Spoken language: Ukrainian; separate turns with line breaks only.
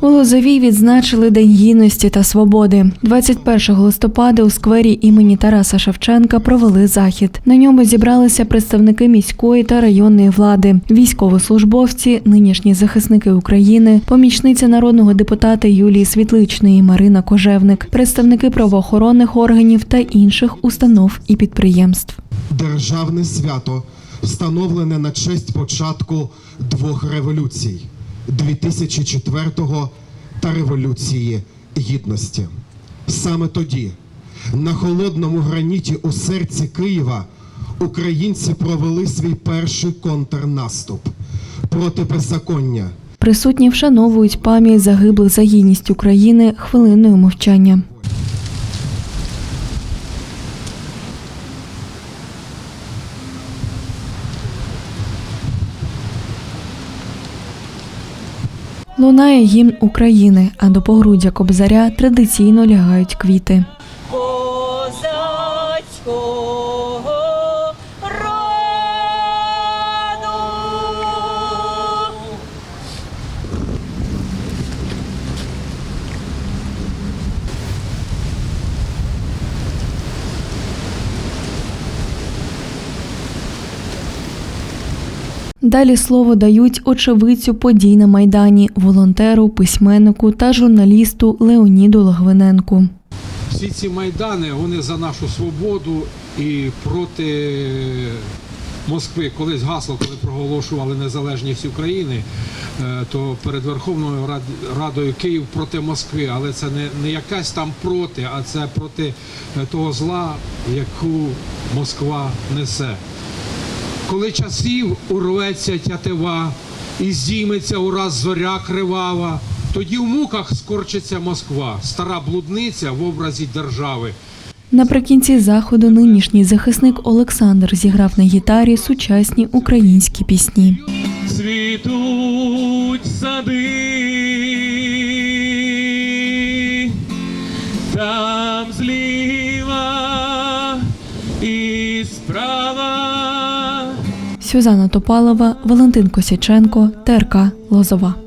У Лозовій відзначили День гідності та свободи. 21 листопада у сквері імені Тараса Шевченка провели захід. На ньому зібралися представники міської та районної влади, військовослужбовці, нинішні захисники України, помічниця народного депутата Юлії Світличної Марина Кожевник, представники правоохоронних органів та інших установ і підприємств.
державне свято, встановлене на честь початку двох революцій 2004 та Революції Гідності. Саме тоді, на холодному граніті у серці Києва, українці провели свій перший контрнаступ проти беззаконня.
Присутні вшановують пам'ять загиблих за гідність України хвилиною мовчання. Лунає гімн України, а до погруддя кобзаря традиційно лягають квіти. Далі слово дають очевидцю подій на майдані, волонтеру, письменнику та журналісту Леоніду Логвиненку.
Всі ці майдани вони за нашу свободу і проти Москви. Колись гасло, коли проголошували незалежність України, е, то перед Верховною Рад- Радою Київ проти Москви. Але це не, не якась там проти, а це проти е, того зла, яку Москва несе. Коли часів урветься тятива і здійметься ураз зоря кривава, тоді в муках скорчиться Москва, стара блудниця в образі держави.
Наприкінці заходу нинішній захисник Олександр зіграв на гітарі сучасні українські пісні.
цвітуть сади, там зліва і справа.
Сюзанна Топалова, Валентин Косяченко, ТРК Лозова.